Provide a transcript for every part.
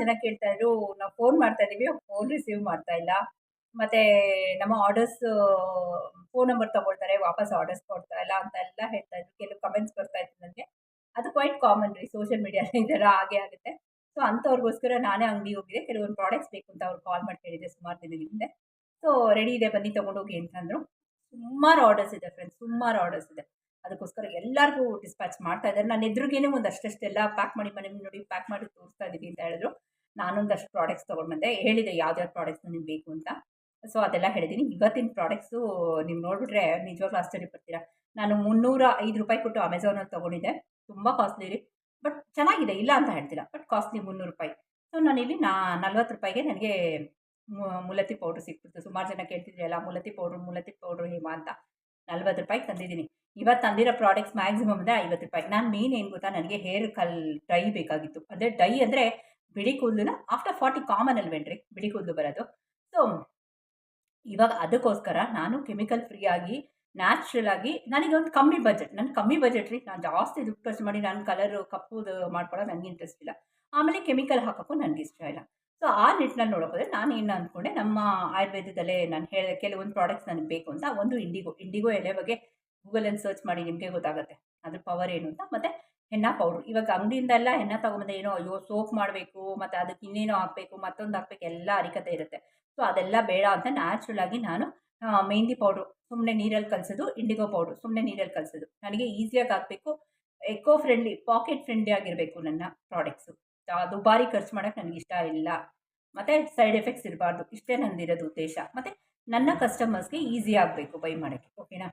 ಜನ ಕೇಳ್ತಾ ಇದ್ರು, ನಾವು ಫೋನ್ ಮಾಡ್ತಾ ಇದೀವಿ ಫೋನ್ ರಿಸೀವ್ ಮಾಡ್ತಾ ಇಲ್ಲ. ಮತ್ತು ನಮ್ಮ ಆರ್ಡರ್ಸ್ ಫೋನ್ ನಂಬರ್ ತಗೊಳ್ತಾರೆ, ವಾಪಸ್ ಆರ್ಡರ್ಸ್ ಕೊಡ್ತಾ ಇಲ್ಲ ಅಂತ ಎಲ್ಲ ಹೇಳ್ತಾ ಇದ್ರು. ಕೆಲವು ಕಮೆಂಟ್ಸ್ ಬರ್ತಾ ಇತ್ತು ನನಗೆ ಅದು ಕ್ವೈಟ್ ಕಾಮನ್ ರೀ ಸೋಷಿಯಲ್ ಮೀಡಿಯಾದಲ್ಲಿ ಇದೆಲ್ಲ ಹಾಗೆ ಆಗುತ್ತೆ. ಸೊ ಅಂಥವ್ರಿಗೋಸ್ಕರ ನಾನೇ ಅಂಗಡಿ ಹೋಗಿದೆ, ಕೆಲವೊಂದು ಪ್ರಾಡಕ್ಟ್ಸ್ ಬೇಕು ಅಂತ ಅವ್ರು ಕಾಲ್ ಮಾಡಿ ಕೇಳಿದೆ ಸುಮಾರು ದಿನಗಳಿಂದ ಸೊ ರೆಡಿ ಇದೆ, ಬನ್ನಿ, ತೊಗೊಂಡೋಗಿ ಅಂತಂದರು ಸುಮಾರು ಆರ್ಡರ್ಸ್ ಇದೆ ಫ್ರೆಂಡ್ಸ್ ಸುಮಾರು ಆರ್ಡರ್ಸ್ ಇದೆ. ಅದಕ್ಕೋಸ್ಕರ ಎಲ್ಲರಿಗೂ ಡಿಸ್ಪ್ಯಾಚ್ ಮಾಡ್ತಾ ಇದ್ದಾರೆ. ನಾನು ಎದುರಿಗೇನೆ ಒಂದು ಅಷ್ಟೆಲ್ಲ ಪ್ಯಾಕ್ ಮಾಡಿ ಮನೆ ನೋಡಿ ಪ್ಯಾಕ್ ಮಾಡಿ ತೋರಿಸ್ತಾ ಇದ್ದೀವಿ ಅಂತ ಹೇಳಿದ್ರು. ನಾನೊಂದಷ್ಟು ಪ್ರಾಡಕ್ಟ್ಸ್ ತೊಗೊಂಡು ಬಂದೆ. ಹೇಳಿದೆ ಯಾವ್ದ್ಯಾವ ಪ್ರಾಡಕ್ಟ್ಸ್ ನಿಮ್ಗೆ ಬೇಕು ಅಂತ. ಸೊ ಅದೆಲ್ಲ ಹೇಳಿದ್ದೀನಿ ಇವತ್ತಿನ ಪ್ರಾಡಕ್ಟ್ಸು ನೀವು ನೋಡಿಬಿಟ್ರೆ ನಿಜವಾಗ್ಲೂ ಆಶ್ಚರ್ಯ ಪಡ್ತೀರಾ? ನಾನು ಮುನ್ನೂರ ಐದು ರೂಪಾಯಿ ಕೊಟ್ಟು ಅಮೆಝಾನಲ್ಲಿ ತೊಗೊಂಡಿದ್ದೆ. ತುಂಬ ಕಾಸ್ಟ್ಲಿ ರೀ. ಬಟ್ ಚೆನ್ನಾಗಿದೆ. ಇಲ್ಲ ಅಂತ ಹೇಳ್ತೀರಾ? ಬಟ್ ಕಾಸ್ಟ್ಲಿ ಮುನ್ನೂರು ರೂಪಾಯಿ. ಸೊ ನಾನಿಲ್ಲಿ ನಾ ನಲ್ವತ್ತು ರೂಪಾಯಿಗೆ ನನಗೆ ಮುಲತಿ ಪೌಡ್ರ್ ಸಿಕ್ಬಿಡ್ತು ಸುಮಾರು ಜನ ಕೇಳ್ತಿದ್ರಲ್ಲ ಮುಲತಿ ಪೌಡ್ರು ಮುಲತಿ ಪೌಡ್ರು ಹೇಮ ಅಂತ. ನಲ್ವತ್ತು ರೂಪಾಯಿಗೆ ತಂದಿದ್ದೀನಿ. ಇವತ್ತು ತಂದಿರೋ ಪ್ರಾಡಕ್ಟ್ಸ್ ಮ್ಯಾಕ್ಸಿಮಮ್ ಅಂದರೆ ಐವತ್ತು ರೂಪಾಯಿ. ನಾನು ಮೇನ್ ಏನು ಗೊತ್ತಾ? ನನಗೆ ಹೇರ್ ಕಲ್ ಡೈ ಬೇಕಾಗಿತ್ತು. ಅದೇ ಡೈ ಅಂದರೆ ಬಿಳಿ ಕೂದಲನ್ನ ಆಫ್ಟರ್ ಫಾರ್ಟಿ ಕಾಮನ್ ಅಲ್ವೇನ್ರಿ? ಬಿಳಿ ಕೂದಲು ಬರೋದು. ಸೊ ಇವಾಗ ಅದಕ್ಕೋಸ್ಕರ ನಾನು ಕೆಮಿಕಲ್ ಫ್ರೀ ಆಗಿ ನ್ಯಾಚುರಲ್ ಆಗಿ ನನಗೆ ಒಂದು ಕಮ್ಮಿ ಬಜೆಟ್ ನನ್ನ ಕಮ್ಮಿ ಬಜೆಟ್ ರೀ. ನಾನು ಜಾಸ್ತಿ ದುಡ್ಡು ಖರ್ಚು ಮಾಡಿ ನಾನು ಕಲರು ಕಪ್ಪುದು ಮಾಡ್ಕೊಳ್ಳೋದು ನನಗೆ ಇಂಟ್ರೆಸ್ಟ್ ಇಲ್ಲ. ಆಮೇಲೆ ಕೆಮಿಕಲ್ ಹಾಕೋಕ್ಕೂ ನನಗೆ ಇಷ್ಟ ಇಲ್ಲ. ಸೊ ಆ ನಿಟ್ಟಿನಲ್ಲಿ ನೋಡೋಕೋದ್ರೆ ನಾನು ಏನು ಅಂದ್ಕೊಂಡೆ ನಮ್ಮ ಆಯುರ್ವೇದದಲ್ಲೇ ನಾನು ಹೇಳ ಕೆಲವೊಂದು ಪ್ರಾಡಕ್ಟ್ಸ್ ನನಗೆ ಬೇಕು ಅಂತ ಒಂದು ಇಂಡಿಗೋ ಇಂಡಿಗೋ ಎಲೆ ಬಗ್ಗೆ ಗೂಗಲಲ್ಲಿ ಸರ್ಚ್ ಮಾಡಿ ನಿಮಗೆ ಗೊತ್ತಾಗುತ್ತೆ. ಅದ್ರ ಪವರ್ ಏನು ಅಂತ. ಮತ್ತು ಹೆನ್ನ ಪೌಡ್ರು ಇವಾಗ ಅಂಗಡಿಯಿಂದೆಲ್ಲ ಹೆನ್ನ ತೊಗೊಂಬಂದೆ ಏನೋ, ಅಯ್ಯೋ ಸೋಪ್ ಮಾಡಬೇಕು, ಮತ್ತು ಅದಕ್ಕೆ ಇನ್ನೇನೋ ಹಾಕ್ಬೇಕು, ಮತ್ತೊಂದು ಹಾಕ್ಬೇಕು, ಎಲ್ಲ ಅರಿಕತೆ ಇರುತ್ತೆ. ಸೊ ಅದೆಲ್ಲ ಬೇಡ ಅಂತ ನ್ಯಾಚುರಲ್ ಆಗಿ ನಾನು ಮೆಹಂದಿ ಪೌಡ್ರು ಸುಮ್ಮನೆ ನೀರಲ್ಲಿ ಕಲಿಸೋದು ಇಂಡಿಗೋ ಪೌಡ್ರು ಸುಮ್ಮನೆ ನೀರಲ್ಲಿ ಕಲಿಸೋದು. ನನಗೆ ಈಸಿಯಾಗಿ ಹಾಕ್ಬೇಕು. ಎಕೋ ಫ್ರೆಂಡ್ಲಿ ಪಾಕೆಟ್ ಫ್ರೆಂಡ್ಲಿ ಆಗಿರಬೇಕು ನನ್ನ ಪ್ರಾಡಕ್ಟ್ಸು ದುಬಾರಿ ಖರ್ಚು ಮಾಡೋಕ್ಕೆ ನನಗೆ ಇಷ್ಟ ಇಲ್ಲ. ಮತ್ತು ಸೈಡ್ ಎಫೆಕ್ಟ್ಸ್ ಇರಬಾರ್ದು. ಇಷ್ಟೇ ನಂದಿರೋದು ಉದ್ದೇಶ. ಮತ್ತು ನನ್ನ ಕಸ್ಟಮರ್ಸ್ಗೆ ಈಸಿ ಆಗಬೇಕು ಬೈ ಮಾಡೋಕ್ಕೆ. ಓಕೆನಾ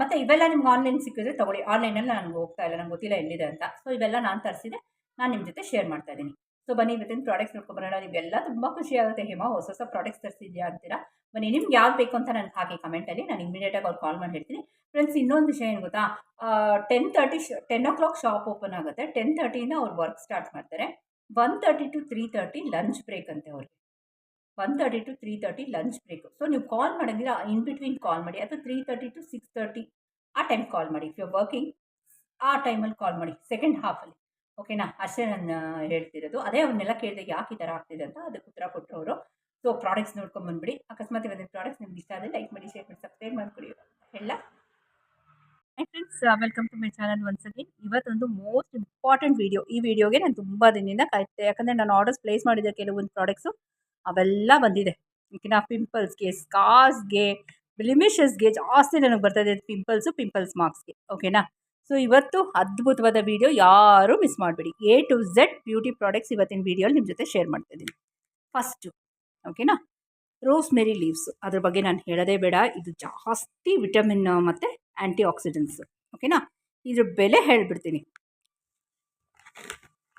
ಮತ್ತು ಇವೆಲ್ಲ ನಿಮ್ಗೆ ಆನ್ಲೈನ್ ಸಿಕ್ಕಿದ್ರೆ ತೊಗೊಳ್ಳಿ. ಆನ್ಲೈನಲ್ಲಿ ನನಗೆ ಹೋಗ್ತಾ ಇಲ್ಲ, ನಂಗೆ ಗೊತ್ತಿಲ್ಲ ಎಲ್ಲಿದೆ ಅಂತ. ಸೊ ಇವೆಲ್ಲ ನಾನು ತರಿಸಿದೆ. ನಾನು ನಿಮ್ಮ ಜೊತೆ ಶೇರ್ ಮಾಡ್ತಾ ಇದ್ದೀನಿ. ಸೊ ಬನ್ನಿ, ಇವತ್ತಿನ ಪ್ರಾಡಕ್ಟ್ಸ್ ನೋಡ್ಕೊಬರೋಣ ನಿಮಗೆಲ್ಲ ತುಂಬ ಖುಷಿ ಆಗುತ್ತೆ. ಹೇಮ, ಹೊಸ ಹೊಸ ಪ್ರಾಡಕ್ಟ್ಸ್ ತರಿಸಿದ್ಯಾ ಅಂತೀರಾ? ಬನ್ನಿ, ನಿಮ್ಗೆ ಯಾವ್ದು ಬೇಕು ಅಂತ ನನಗೆ ಹಾಕಿ ಕಮೆಂಟಲ್ಲಿ ನಾನು ಇಮಿಡಿಯೇಟಾಗಿ ಅವ್ರು ಕಾಲ್ ಮಾಡಿ ಹೇಳ್ತೀನಿ. ಫ್ರೆಂಡ್ಸ್ ಇನ್ನೊಂದು ವಿಷಯ ಏನು ಗೊತ್ತಾ? Ten thirty ten o'clock shop open ಆಗುತ್ತೆ. ಟೆನ್ ತರ್ಟಿಯಿಂದ ಅವ್ರು ವರ್ಕ್ ಸ್ಟಾರ್ಟ್ ಮಾಡ್ತಾರೆ. One thirty to three thirty lunch break ಅಂತೆ ಅವ್ರಿಗೆ. One thirty to three thirty lunch break so ನೀವು ಕಾಲ್ ಮಾಡಿದ್ರೆ ಇನ್ ಬಿಟ್ವೀನ್ ಕಾಲ್ ಮಾಡಿ. ಅಥವಾ three thirty to six thirty ಆ ಟೈಮ್ ಕಾಲ್ ಮಾಡಿ. ಇಫ್ ಯು ವರ್ಕಿಂಗ್ ಆ ಟೈಮಲ್ಲಿ ಕಾಲ್ ಮಾಡಿ. ಸೆಕೆಂಡ್ ಹಾಫಲ್ಲಿ ಓಕೆನಾ ಅಷ್ಟೇ ನಾನು ಹೇಳ್ತಿರೋದು. ಅದೇ ಅವನ್ನೆಲ್ಲ ಕೇಳಿದೆ ಯಾಕೆ ಈ ಥರ ಆಗ್ತಿದೆ ಅಂತ ಅದಕ್ಕೆ ಉತ್ತರ ಕೊಟ್ಟರು ಅವರು ಸೊ ಪ್ರಾಡಕ್ಟ್ಸ್ ನೋಡ್ಕೊಂಡು ಬಂದ್ಬಿಡಿ. ಅಕಸ್ಮಾತ್ ಇವತ್ತಿನ ಪ್ರಾಡಕ್ಟ್ಸ್ ನಿಮ್ಗೆ ಇಷ್ಟ ಆದರೆ ಲೈಕ್ ಮಾಡಿ ಶೇರ್ ಮಾಡಿ ಸಬ್ಸ್ಕ್ರೈಬ್ ಮಾಡ್ಕೊಡಿ. ಎಲ್ಲ friends welcome to my channel once again ಇವತ್ತೊಂದು ಮೋಸ್ಟ್ ಇಂಪಾರ್ಟೆಂಟ್ ವೀಡಿಯೋ ಈ ವಿಡಿಯೋಗೆ ನಾನು ತುಂಬ ದಿನದಿಂದ ಕಾಯ್ತೆ ಯಾಕಂದರೆ ನಾನು ಆರ್ಡರ್ಸ್ ಪ್ಲೇಸ್ ಮಾಡಿದ್ದೆ ಕೆಲವೊಂದು ಪ್ರಾಡಕ್ಟ್ಸು ಅವೆಲ್ಲ ಬಂದಿದೆ. ಓಕೆನಾ ಪಿಂಪಲ್ಸ್ಗೆ ಸ್ಕಾರ್ಸ್ಗೆ ಬ್ಲಿಮಿಷಸ್ಗೆ ಜಾಸ್ತಿ ನನಗೆ ಬರ್ತಾಯಿದೆ ಪಿಂಪಲ್ಸು ಪಿಂಪಲ್ಸ್ ಮಾರ್ಕ್ಸ್ಗೆ ಓಕೆನಾ ಸೊ ಇವತ್ತು ಅದ್ಭುತವಾದ ವೀಡಿಯೋ ಯಾರೂ ಮಿಸ್ ಮಾಡಬೇಡಿ. A to Z beauty products ಇವತ್ತಿನ ವೀಡಿಯೋಲಿ ನಿಮ್ಮ ಜೊತೆ ಶೇರ್ ಮಾಡ್ತಾಯಿದ್ದೀನಿ ಫಸ್ಟು ಓಕೆನಾ ರೋಸ್ ಮೇರಿ ಲೀವ್ಸ್ ಅದ್ರ ಬಗ್ಗೆ ನಾನು ಹೇಳೋದೇ ಬೇಡ. ಇದು ಜಾಸ್ತಿ ವಿಟಮಿನ್ ಮತ್ತು ಆ್ಯಂಟಿ ಆಕ್ಸಿಡೆಂಟ್ಸು ಓಕೆನಾ ಇದ್ರ ಬೆಲೆ ಹೇಳಿಬಿಡ್ತೀನಿ.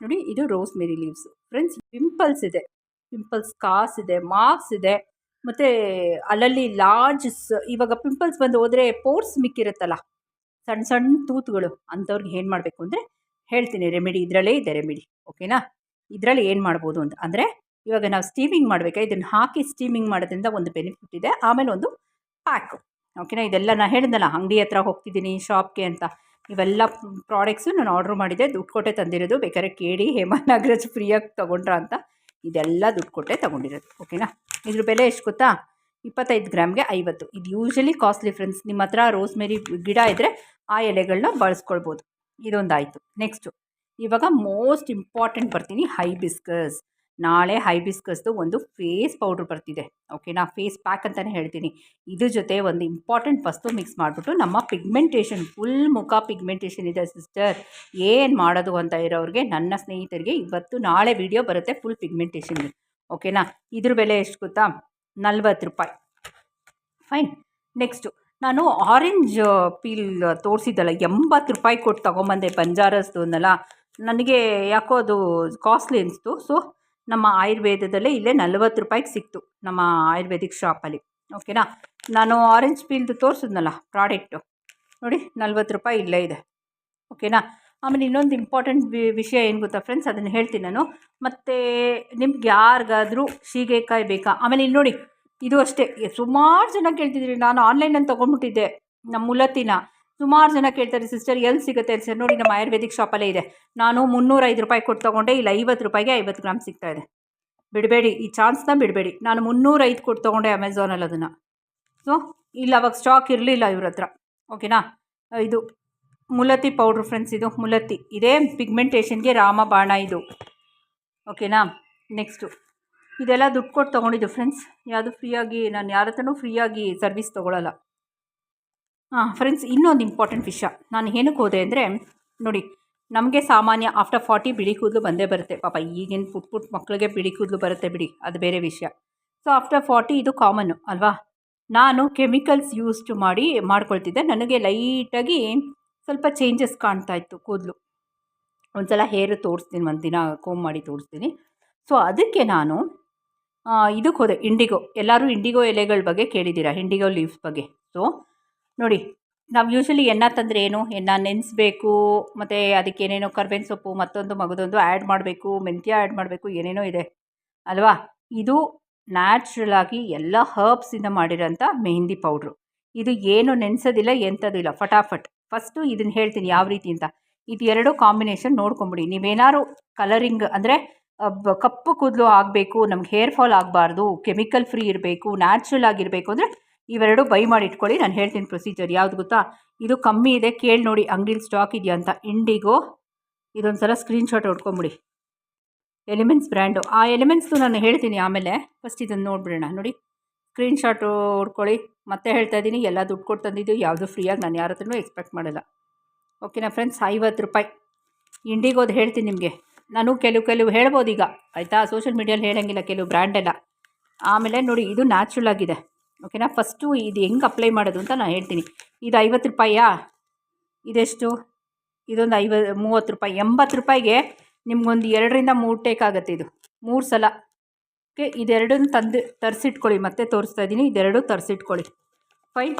ನೋಡಿ, ಇದು rosemary leaves friends pimples ಇದೆ. ಪಿಂಪಲ್ಸ್ ಕಾಸ್ ಇದೆ ಮಾರ್ಕ್ಸ್ ಇದೆ. ಮತ್ತು ಅಲ್ಲಲ್ಲಿ ಲಾರ್ಜಸ್ ಇವಾಗ ಪಿಂಪಲ್ಸ್ ಬಂದು ಹೋದರೆ ಪೋರ್ಸ್ ಮಿಕ್ಕಿರುತ್ತಲ್ಲ ಸಣ್ಣ ಸಣ್ಣ ತೂತುಗಳು, ಅಂಥವ್ರಿಗೆ ಏನು ಮಾಡಬೇಕು ಅಂದರೆ ಹೇಳ್ತೀನಿ ರೆಮಿಡಿ ಇದರಲ್ಲೇ ಇದೆ ರೆಮಿಡಿ ಓಕೆನಾ ಇದರಲ್ಲಿ ಏನು ಮಾಡ್ಬೋದು ಅಂತ, ಅಂದರೆ ಇವಾಗ ನಾವು ಸ್ಟೀಮಿಂಗ್ ಮಾಡಬೇಕಾ? ಇದನ್ನು ಹಾಕಿ ಸ್ಟೀಮಿಂಗ್ ಮಾಡೋದ್ರಿಂದ ಒಂದು ಬೆನಿಫಿಟ್ ಇದೆ, ಆಮೇಲೆ ಒಂದು ಪ್ಯಾಕು ಓಕೆನಾ ಇದೆಲ್ಲ ನಾನು ಹೇಳಿದ್ನಲ್ಲ, ಅಂಗಡಿ ಹತ್ರ ಹೋಗ್ತಿದ್ದೀನಿ ಶಾಪ್ಗೆ ಅಂತ. ಇವೆಲ್ಲ ಪ್ರಾಡಕ್ಟ್ಸು ನಾನು ಆರ್ಡ್ರ್ ಮಾಡಿದ್ದೆ, ದುಡ್ಡು ಕೊಟ್ಟೆ ತಂದಿರೋದು, ಬೇಕಾದ್ರೆ ಕೇಳಿ, ಹೇಮಾ ನಾಗರಾಜ್ ಫ್ರೀಯಾಗಿ ತೊಗೊಂಡ್ರ ಅಂತ. ಇದೆಲ್ಲ ದುಡ್ಡು ಕೊಟ್ಟೆ ತೊಗೊಂಡಿರೋದು ಓಕೆನಾ ಇದ್ರ ಬೆಲೆ ಎಷ್ಟು ಗೊತ್ತಾ? ಇಪ್ಪತ್ತೈದು ಗ್ರಾಮ್ಗೆ ಐವತ್ತು. ಇದು ಯೂಶ್ವಲಿ ಕಾಸ್ಟ್ಲಿ ಫ್ರೆಂಡ್ಸ್ ನಿಮ್ಮ ಹತ್ರ ರೋಸ್ಮೆರಿ ಗಿಡ ಇದ್ದರೆ ಆ ಎಲೆಗಳನ್ನ ಬಳಸ್ಕೊಳ್ಬೋದು. ಇದೊಂದಾಯಿತು ನೆಕ್ಸ್ಟು ಇವಾಗ ಮೋಸ್ಟ್ ಇಂಪಾರ್ಟೆಂಟ್ ಬರ್ತೀನಿ ಹೈಬಿಸ್ಕಸ್ ನಾಳೆ ಹೈಬಿಸ್ಕಸ್ದು ಒಂದು ಫೇಸ್ ಪೌಡ್ರ್ ಬರ್ತಿದೆ. ಓಕೆನಾ? ಫೇಸ್ ಪ್ಯಾಕ್ ಅಂತಲೇ ಹೇಳ್ತೀನಿ. ಇದ್ರ ಜೊತೆ ಒಂದು ಇಂಪಾರ್ಟೆಂಟ್ ವಸ್ತು ಮಿಕ್ಸ್ ಮಾಡಿಬಿಟ್ಟು ನಮ್ಮ ಪಿಗ್ಮೆಂಟೇಷನ್, ಫುಲ್ ಮುಖ ಪಿಗ್ಮೆಂಟೇಷನ್ ಇದೆ ಸಿಸ್ಟರ್. ಏನು ಮಾಡೋದು ಅಂತ ಇರೋರಿಗೆ, ನನ್ನ ಸ್ನೇಹಿತರಿಗೆ ಇವತ್ತು ನಾಳೆ ವಿಡಿಯೋ ಬರುತ್ತೆ ಫುಲ್ ಪಿಗ್ಮೆಂಟೇಷನ್. ಓಕೆನಾ? ಇದ್ರ ಬೆಲೆ ಎಷ್ಟು ಗೊತ್ತಾ? ನಲ್ವತ್ತು ರೂಪಾಯಿ. ಫೈನ್. ನೆಕ್ಸ್ಟು, ನಾನು ಆರೆಂಜ್ ಪೀಲ್ ತೋರಿಸಿದ್ದಲ್ಲ, ಎಂಬತ್ತು ರೂಪಾಯಿ ಕೊಟ್ಟು ತೊಗೊಂಬಂದೆ ಬಂಜಾರಸ್ದು ಅನ್ನಲ್ಲ ನನಗೆ ಯಾಕೋ ಅದು ಕಾಸ್ಟ್ಲಿ ಅನಿಸ್ತು. ಸೊ ನಮ್ಮ ಆಯುರ್ವೇದದಲ್ಲೇ ಇಲ್ಲೇ ನಲ್ವತ್ತು ರೂಪಾಯಿಗೆ ಸಿಕ್ತು ನಮ್ಮ ಆಯುರ್ವೇದಿಕ್ ಶಾಪಲ್ಲಿ. ಓಕೆನಾ? ನಾನು ಆರೆಂಜ್ ಪೀಲ್ದು ತೋರಿಸಿದ್ನಲ್ಲ ಪ್ರಾಡಕ್ಟು ನೋಡಿ, ನಲ್ವತ್ತು ರೂಪಾಯಿ ಇಲ್ಲೇ ಇದೆ. ಓಕೆನಾ? ಆಮೇಲೆ ಇನ್ನೊಂದು ಇಂಪಾರ್ಟೆಂಟ್ ವಿಷಯ ಏನು ಗೊತ್ತಾ ಫ್ರೆಂಡ್ಸ್ ಅದನ್ನು ಹೇಳ್ತೀನಿ ನಾನು. ಮತ್ತು ನಿಮ್ಗೆ ಯಾರಿಗಾದರೂ ಸೀಗೆಕಾಯಿ ಬೇಕಾ? ಆಮೇಲೆ ಇಲ್ಲಿ ನೋಡಿ, ಇದು ಅಷ್ಟೇ. ಸುಮಾರು ಜನ ಕೇಳ್ತಿದ್ರಿ ನಾನು ಆನ್ಲೈನಲ್ಲಿ ತೊಗೊಂಡ್ಬಿಟ್ಟಿದ್ದೆ, ನಮ್ಮ ಮುಲತ್ತಿನ ಸುಮಾರು ಜನ ಕೇಳ್ತಾರೆ ಸಿಸ್ಟರ್ ಎಲ್ಲಿ ಸಿಗುತ್ತೆ? ಸರ್, ನೋಡಿ, ನಮ್ಮ ಆಯುರ್ವೇದಿಕ್ ಶಾಪಲ್ಲೇ ಇದೆ. ನಾನು ಮುನ್ನೂರೈದು ರೂಪಾಯಿ ಕೊಟ್ಟು ತೊಗೊಂಡೆ, ಇಲ್ಲ ಐವತ್ತು ರೂಪಾಯಿಗೆ ಐವತ್ತು ಗ್ರಾಮ್ ಸಿಗ್ತಾ ಇದೆ. ಬಿಡಬೇಡಿ, ಈ ಚಾನ್ಸ್ನ ಬಿಡಬೇಡಿ. ನಾನು ಮುನ್ನೂರೈದು ಕೊಟ್ಟು ತೊಗೊಂಡೆ ಅಮೆಝಾನಲ್ಲಿ ಅದನ್ನು. ಸೊ ಇಲ್ಲ, ಅವಾಗ ಸ್ಟಾಕ್ ಇರಲಿಲ್ಲ ಇವ್ರ ಹತ್ರ. ಓಕೆನಾ ಇದು ಮುಲತಿ ಪೌಡ್ರ್ ಫ್ರೆಂಡ್ಸ್ ಇದು ಮುಲತಿ ಇದೇ ಪಿಗ್ಮೆಂಟೇಷನ್ಗೆ ರಾಮ ಬಾಣ ಇದು. ಓಕೆನಾ ನೆಕ್ಸ್ಟು ಇದೆಲ್ಲ ದುಡ್ಡು ಕೊಟ್ಟು ತೊಗೊಂಡಿದ್ದು ಫ್ರೆಂಡ್ಸ್ ಯಾವುದು ಫ್ರೀಯಾಗಿ ನಾನು ಯಾರ ಹತ್ರನೂ ಫ್ರೀಯಾಗಿ ಸರ್ವಿಸ್ ತೊಗೊಳ್ಳಲ್ಲ ಫ್ರೆಂಡ್ಸ್ ಇನ್ನೊಂದು ಇಂಪಾರ್ಟೆಂಟ್ ವಿಷಯ. ನಾನು ಏನಕ್ಕೆ ಹೋದೆ ಅಂದರೆ, ನೋಡಿ, ನಮಗೆ ಸಾಮಾನ್ಯ ಆಫ್ಟರ್ ಫಾರ್ಟಿ ಬಿಳಿ ಕೂದಲು ಬಂದೇ ಬರುತ್ತೆ. ಪಾಪ, ಈಗಿನ ಪುಟ್ ಪುಟ್ ಮಕ್ಕಳಿಗೆ ಬಿಳಿ ಕೂದಲು ಬರುತ್ತೆ ಬಿಡಿ, ಅದು ಬೇರೆ ವಿಷಯ. ಸೊ ಆಫ್ಟರ್ ಫಾರ್ಟಿ ಇದು ಕಾಮನ್ನು ಅಲ್ವಾ? ನಾನು ಕೆಮಿಕಲ್ಸ್ ಯೂಸ್ಡ್ ಮಾಡಿ, ಮಾಡ್ಕೊಳ್ತಿದ್ದೆ. ನನಗೆ ಲೈಟಾಗಿ ಸ್ವಲ್ಪ ಚೇಂಜಸ್ ಕಾಣ್ತಾ ಇತ್ತು ಕೂದಲು. ಒಂದು ಸಲ ಹೇರ್ ತೋರಿಸ್ತೀನಿ, ಒಂದು ದಿನ ಕೋಮ್ ಮಾಡಿ ತೋರಿಸ್ತೀನಿ. ಸೊ ಅದಕ್ಕೆ ನಾನು ಇದಕ್ಕೆ ಹೋದೆ ಇಂಡಿಗೋ ಎಲ್ಲರೂ ಇಂಡಿಗೋ ಎಲೆಗಳ ಬಗ್ಗೆ ಕೇಳಿದ್ದೀರಾ? ಇಂಡಿಗೋ ಲೀವ್ಸ್ ಬಗ್ಗೆ. ಸೊ ನೋಡಿ, ನಾವು ಯೂಶ್ವಲಿ ಎನ್ನ ತಂದರೆ ಏನು? ಎನ್ನ ನೆನೆಸ್ಬೇಕು, ಮತ್ತು ಅದಕ್ಕೆ ಏನೇನೋ ಕರ್ಬೇವಿನ ಸೊಪ್ಪು, ಮತ್ತೊಂದು ಮಗದೊಂದು ಆ್ಯಡ್ ಮಾಡಬೇಕು, ಮೆಂತ್ಯ ಆ್ಯಡ್ ಮಾಡಬೇಕು, ಏನೇನೋ ಇದೆ. ಅಲ್ವಾ? ಇದು ನ್ಯಾಚುರಲ್ ಆಗಿ ಎಲ್ಲ ಹರ್ಬ್ಸಿಂದ ಮಾಡಿರೋಂಥ ಮೆಹಂದಿ ಪೌಡ್ರು ಇದು ಏನು ನೆನೆಸೋದಿಲ್ಲ, ಎಂಥದಿಲ್ಲ, ಫಟಾಫಟ್. ಫಸ್ಟು ಇದನ್ನು ಹೇಳ್ತೀನಿ ಯಾವ ರೀತಿ ಅಂತ. ಇದು ಎರಡು ಕಾಂಬಿನೇಷನ್ ನೋಡ್ಕೊಂಬಿಡಿ. ನೀವೇನಾದ್ರು ಕಲರಿಂಗ್ ಅಂದರೆ ಕಪ್ಪು ಕೂದಲು ಆಗಬೇಕು, ನಮ್ಗೆ ಹೇರ್ ಫಾಲ್ ಆಗಬಾರ್ದು ಕೆಮಿಕಲ್ ಫ್ರೀ ಇರಬೇಕು ನ್ಯಾಚುರಲ್ ಆಗಿರಬೇಕು ಅಂದರೆ ಇವೆರಡು ಬೈ ಮಾಡಿ ಇಟ್ಕೊಳ್ಳಿ, ನಾನು ಹೇಳ್ತೀನಿ ಪ್ರೊಸೀಜರ್ ಯಾವ್ದು ಗೊತ್ತಾ? ಇದು ಕಮ್ಮಿ ಇದೆ, ಕೇಳಿ ನೋಡಿ, ಅಂಗಡಿಲಿ ಸ್ಟಾಕ್ ಇದೆಯಾ ಅಂತ. ಇಂಡಿಗೋ ಇದೊಂದು ಸಲ ಸ್ಕ್ರೀನ್ಶಾಟ್ ಹೊಡ್ಕೊಂಬಿಡಿ. ಎಲಿಮೆಂಟ್ಸ್ ಬ್ರ್ಯಾಂಡು ಆ ಎಲಿಮೆಂಟ್ಸು ನಾನು ಹೇಳ್ತೀನಿ ಆಮೇಲೆ ಫಸ್ಟ್ ಇದನ್ನು ನೋಡಿಬಿಡೋಣ. ನೋಡಿ ಸ್ಕ್ರೀನ್ಶಾಟು ಹೊಡ್ಕೊಳ್ಳಿ. ಮತ್ತೆ ಹೇಳ್ತಾ ಇದ್ದೀನಿ ಎಲ್ಲ ದುಡ್ಡು ಕೊಟ್ಟು ತಂದಿದ್ದು, ಯಾವುದು ಫ್ರೀಯಾಗಿ ನಾನು ಯಾರ ಹತ್ರನೂ ಎಕ್ಸ್ಪೆಕ್ಟ್ ಮಾಡಲ್ಲ. ಓಕೆನಾ ಫ್ರೆಂಡ್ಸ್ ಐವತ್ತು ರೂಪಾಯಿ. ಇಂಡಿಗೋದು ಹೇಳ್ತೀನಿ ನಿಮಗೆ. ನಾನು ಕೆಲವು ಕೆಲವು ಹೇಳ್ಬೋದು ಈಗ ಆಯಿತಾ ಸೋಷಿಯಲ್ ಮೀಡಿಯಲ್ಲಿ ಹೇಳೋಂಗಿಲ್ಲ, ಕೆಲವು ಬ್ರ್ಯಾಂಡೆಲ್ಲ ಆಮೇಲೆ ನೋಡಿ, ಇದು ನ್ಯಾಚುರಲ್ ಆಗಿದೆ. ಓಕೆನಾ ಫಸ್ಟು ಇದು ಹೆಂಗೆ ಅಪ್ಲೈ ಮಾಡೋದು ಅಂತ ನಾನು ಹೇಳ್ತೀನಿ. ಇದು ಐವತ್ತು ರೂಪಾಯಿಯಾ ಇದೆಷ್ಟು? ಇದೊಂದು ಐವ, ಮೂವತ್ತು ರೂಪಾಯಿ, ಎಂಬತ್ತು ರೂಪಾಯಿಗೆ ನಿಮಗೊಂದು ಎರಡರಿಂದ ಮೂರು ಟೇಕ್ ಆಗುತ್ತೆ ಇದು. ಮೂರು ಸಲ. ಓಕೆ ಇದೆರಡನ್ನು ತಂದು ತರಿಸಿಟ್ಕೊಳ್ಳಿ, ಮತ್ತೆ ತೋರಿಸ್ತಾ ಇದ್ದೀನಿ ಇದೆರಡು ತರಿಸಿಟ್ಕೊಳ್ಳಿ. ಫೈನ್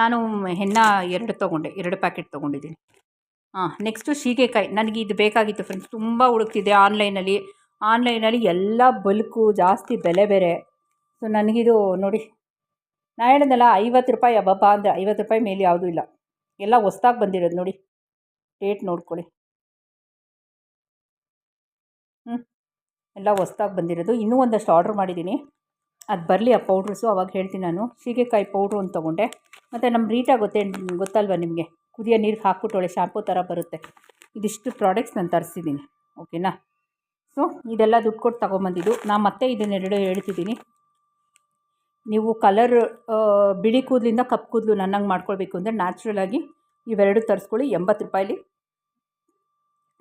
ನಾನು ಹೆನ್ನ ಎರಡು ತೊಗೊಂಡೆ, ಎರಡು ಪ್ಯಾಕೆಟ್ ತೊಗೊಂಡಿದ್ದೀನಿ. ಹಾಂ ನೆಕ್ಸ್ಟು ಸೀಗೆಕಾಯಿ. ನನಗೆ ಇದು ಬೇಕಾಗಿತ್ತು ಫ್ರೆಂಡ್ಸ್ ತುಂಬ ಹುಡುಕ್ತಿದ್ದೆ ಆನ್ಲೈನಲ್ಲಿ ಆನ್ಲೈನಲ್ಲಿ ಎಲ್ಲ ಬಲ್ಕು, ಜಾಸ್ತಿ ಬೆಲೆ ಬೇರೆ. ಸೊ ನನಗಿದು ನೋಡಿ, ನಾ ಹೇಳಿದ್ನಲ್ಲ ಐವತ್ತು ರೂಪಾಯಿ ಅಬ್ಬಬ್ಬ ಅಂದರೆ ಐವತ್ತು ರೂಪಾಯಿ ಮೇಲೆ ಯಾವುದೂ ಇಲ್ಲ. ಎಲ್ಲ ಹೊಸ್ದಾಗಿ ಬಂದಿರೋದು ನೋಡಿ. ಡೇಟ್ ನೋಡ್ಕೊಳ್ಳಿ. ಹ್ಞೂ ಎಲ್ಲ ಹೊಸ್ದಾಗಿ ಬಂದಿರೋದು. ಇನ್ನೂ ಒಂದಷ್ಟು ಆರ್ಡ್ರ್ ಮಾಡಿದ್ದೀನಿ. ಅದು ಬರಲಿ ಆ ಪೌಡ್ರಸು ಅವಾಗ ಹೇಳ್ತೀನಿ ನಾನು. ಸೀಗೆಕಾಯಿ ಪೌಡ್ರು ಅಂತ ತೊಗೊಂಡೆ. ಮತ್ತು ನಮ್ಮ ರೀಟಾ ಗೊತ್ತೇ ಗೊತ್ತಲ್ವ ನಿಮಗೆ? ಕುದಿಯ ನೀರಿಗೆ ಹಾಕ್ಬಿಟ್ಟೊಳೆ ಶಾಂಪೂ ಥರ ಬರುತ್ತೆ. ಇದಿಷ್ಟು ಪ್ರಾಡಕ್ಟ್ಸ್ ನಾನು ತರಿಸಿದ್ದೀನಿ. ಓಕೆನಾ ಸೊ ಇದೆಲ್ಲ ದುಡ್ಡು ಕೊಟ್ಟು ತೊಗೊಂಬಂದಿದ್ದು. ನಾನು ಮತ್ತೆ ಇದನ್ನೆರಡು ಹೇಳ್ತಿದ್ದೀನಿ. ನೀವು ಕಲರ್ ಬಿಳಿ ಕೂದಲಿಂದ ಕಪ್ಪು ಕೂದಲು ನನ್ನಂಗೆ ಮಾಡ್ಕೊಳ್ಬೇಕು ಅಂದರೆ ನ್ಯಾಚುರಲಾಗಿ ಇವೆರಡು ತರಿಸ್ಕೊಳ್ಳಿ, ಎಂಬತ್ತು ರೂಪಾಯಲ್ಲಿ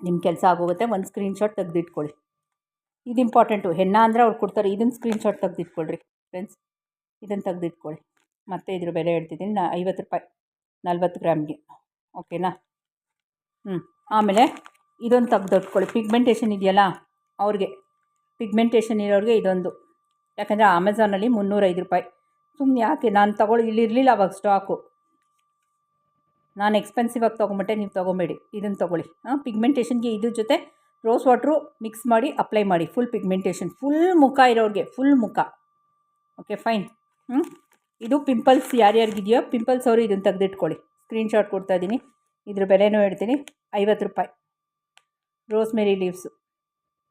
ನಿಮ್ಮ ಕೆಲಸ ಆಗೋಗುತ್ತೆ, ಒಂದು ಸ್ಕ್ರೀನ್ಶಾಟ್ ತೆಗೆದಿಟ್ಕೊಳ್ಳಿ. ಇದು ಇಂಪಾರ್ಟೆಂಟು ಹೆಣ್ಣ ಅಂದರೆ ಅವ್ರು ಕೊಡ್ತಾರೆ ಇದನ್ನು ಸ್ಕ್ರೀನ್ಶಾಟ್ ತೆಗೆದಿಟ್ಕೊಳ್ರಿ ಫ್ರೆಂಡ್ಸ್ ಇದನ್ನು ತೆಗೆದಿಟ್ಕೊಳ್ಳಿ ಮತ್ತೆ ಇದ್ರ ಬೆಲೆ ಹೇಳ್ತಿದ್ದೀನಿ, ನಾ ಐವತ್ತು ರೂಪಾಯಿ, ನಲ್ವತ್ತು ಗ್ರಾಮ್ಗೆ. ಓಕೆನಾ? ಹ್ಞೂ ಆಮೇಲೆ ಇದೊಂದು ತೆಗ್ದಿಟ್ಕೊಳ್ಳಿ ಪಿಗ್ಮೆಂಟೇಷನ್ ಇದೆಯಲ್ಲ, ಅವ್ರಿಗೆ. ಪಿಗ್ಮೆಂಟೇಷನ್ ಇರೋರಿಗೆ ಇದೊಂದು. ಯಾಕಂದರೆ ಅಮೆಝಾನಲ್ಲಿ ಮುನ್ನೂರೈದು ರೂಪಾಯಿ. ಸುಮ್ಮನೆ ಯಾಕೆ? ನಾನು ತಗೊಳ್ಳಿ ಇಲ್ಲಿರಲಿಲ್ಲ ಅವಾಗ ಸ್ಟಾಕು ನಾನು ಎಕ್ಸ್ಪೆನ್ಸಿವ್ ಆಗಿ ತೊಗೊಂಬಿಟ್ಟೆ, ನೀವು ತೊಗೊಬೇಡಿ. ಇದನ್ನು ತೊಗೊಳ್ಳಿ. ಹಾಂ ಪಿಗ್ಮೆಂಟೇಷನ್ಗೆ ಇದ್ರ ಜೊತೆ ರೋಸ್ ವಾಟ್ರು ಮಿಕ್ಸ್ ಮಾಡಿ ಅಪ್ಲೈ ಮಾಡಿ. ಫುಲ್ ಪಿಗ್ಮೆಂಟೇಷನ್ ಫುಲ್ ಮುಖ ಇರೋರಿಗೆ. ಫುಲ್ ಮುಖ. ಓಕೆ ಫೈನ್ ಹ್ಞೂ ಇದು ಪಿಂಪಲ್ಸ್ ಯಾರ್ಯಾರಿಗಿದೆಯೋ ಪಿಂಪಲ್ಸ್ ಅವರು ಇದನ್ನು ತೆಗೆದಿಟ್ಕೊಳ್ಳಿ. ಸ್ಕ್ರೀನ್ಶಾಟ್ ಕೊಡ್ತಾ ಇದ್ದೀನಿ ಇದ್ರ ಬೆಲೆನೂ ಹೇಳ್ತೀನಿ. ಐವತ್ತು ರೂಪಾಯಿ. ರೋಸ್ಮೆರಿ ಲೀವ್ಸು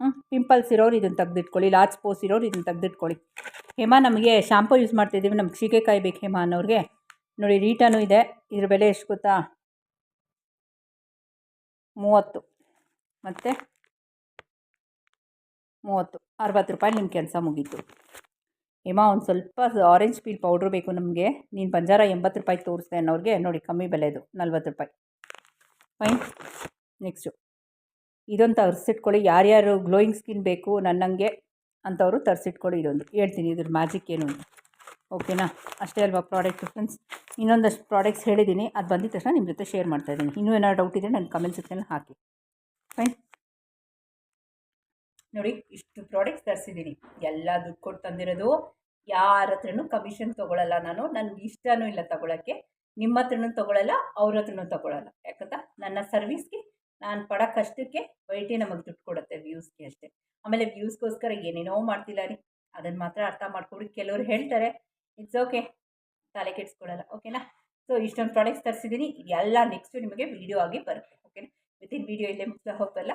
ಪಿಂಪಲ್ಸ್ ಇರೋರು ಇದನ್ನು ತೆಗೆದಿಟ್ಕೊಳ್ಳಿ ಲಾರ್ಜ್ ಪೋಸ್ ಇರೋರು ಇದನ್ನು ತೆಗೆದಿಟ್ಕೊಳ್ಳಿ. ಹೇಮಾ, ನಮಗೆ ಶಾಂಪೂ ಯೂಸ್ ಮಾಡ್ತಿದ್ದೀವಿ, ನಮ್ಗೆ ಸೀಗೆಕಾಯಿ ಬೇಕು ಹೇಮಾ ಅನ್ನೋರಿಗೆ. ನೋಡಿ ರೀಟನು ಇದೆ, ಇದ್ರ ಬೆಲೆ ಎಷ್ಟು ಗೊತ್ತಾ? ಮೂವತ್ತು. ಮತ್ತು? ಮೂವತ್ತು, ಅರವತ್ತು ರೂಪಾಯಿ ನಿಮ್ಮ ಕೆಲಸ ಮುಗೀತು. ಹೇಮಾ, ಒಂದು ಸ್ವಲ್ಪ ಆರೆಂಜ್ ಪೀಲ್ ಪೌಡ್ರ್ ಬೇಕು ನಮಗೆ. ನೀನು ಬಂಜಾರ ಎಂಬತ್ತು ರೂಪಾಯಿ ತೋರಿಸ್ದೆ ಅನ್ನೋರಿಗೆ, ನೋಡಿ, ಕಮ್ಮಿ ಬೆಲೆದು, ನಲ್ವತ್ತು ರೂಪಾಯಿ. ಫೈನ್ ನೆಕ್ಸ್ಟು ಇದೊಂದು ತರಿಸಿಟ್ಕೊಳ್ಳಿ. ಯಾರ್ಯಾರು ಗ್ಲೋಯಿಂಗ್ ಸ್ಕಿನ್ ಬೇಕು ನನ್ನಂಗೆ ಅಂಥವರು ತರಿಸಿಟ್ಕೊಳ್ಳಿ ಇದೊಂದು. ಹೇಳ್ತೀನಿ ಇದ್ರ ಮ್ಯಾಜಿಕ್ ಏನು ಅಂತ. ಓಕೆನಾ ಅಷ್ಟೇ ಅಲ್ವಾ ಪ್ರಾಡಕ್ಟ್ ಫ್ರೆಂಡ್ಸ್ ಇನ್ನೊಂದಷ್ಟು ಪ್ರಾಡಕ್ಟ್ಸ್ ಹೇಳಿದ್ದೀನಿ ಅದು ಬಂದಿದ ತಕ್ಷಣ ನಿಮ್ಮ ಜೊತೆ ಶೇರ್ ಮಾಡ್ತಾ ಇದ್ದೀನಿ. ಇನ್ನೂ ಏನಾದ್ರು ಡೌಟ್ ಇದ್ದರೆ ನನ್ನ ಕಮೆಂಟ್ ಸೆಕ್ಷನ್ ಹಾಕಿ. ಫೈನ್ ನೋಡಿ, ಇಷ್ಟು ಪ್ರಾಡಕ್ಟ್ಸ್ ತರಿಸಿದ್ದೀನಿ ಎಲ್ಲ ದುಡ್ಡು ಕೊಟ್ಟು ತಂದಿರೋದು. ಯಾರ ಹತ್ರನೂ ಕಮಿಷನ್ ತೊಗೊಳಲ್ಲ ನಾನು. ನನಗೆ ಇಷ್ಟನೂ ಇಲ್ಲ ತೊಗೊಳಕ್ಕೆ. ನಿಮ್ಮ ಹತ್ರನೂ ತೊಗೊಳಲ್ಲ, ಅವ್ರ ಹತ್ರನೂ ತೊಗೊಳಲ್ಲ. ಯಾಕಂತ? ನನ್ನ ಸರ್ವಿಸ್ಗೆ ನಾನು ಪಡೋ ಕಷ್ಟಕ್ಕೆ ವೈಟಿ ನಮಗೆ ದುಡ್ಡು ಕೊಡುತ್ತೆ ವ್ಯೂಸ್ಗೆ ಅಷ್ಟೇ. ಆಮೇಲೆ ವ್ಯೂಸ್ಗೋಸ್ಕರ ಏನೇನೋ ಮಾಡ್ತಿಲ್ಲ ರೀ. ಅದನ್ನು ಮಾತ್ರ ಅರ್ಥ ಮಾಡ್ಕೊಡಿ. ಕೆಲವರು ಹೇಳ್ತಾರೆ ಇಟ್ಸ್ ಓಕೆ ತಲೆ ಕೆಡಿಸ್ಕೊಳ್ಳಲ್ಲ ಓಕೆನಾ? ಸೊ ಇಷ್ಟೊಂದು ಪ್ರಾಡಕ್ಟ್ಸ್ ತರಿಸಿದ್ದೀನಿ ಎಲ್ಲ ನೆಕ್ಸ್ಟು ನಿಮಗೆ ವಿಡಿಯೋ ಆಗಿ ಬರುತ್ತೆ. ಓಕೆನಾ? ವಿತಿನ್ ವಿಡಿಯೋ ಇಲ್ಲೇ ಮುಗಿಸ್ತಾ ಹೋಗ್ತಲ್ಲ.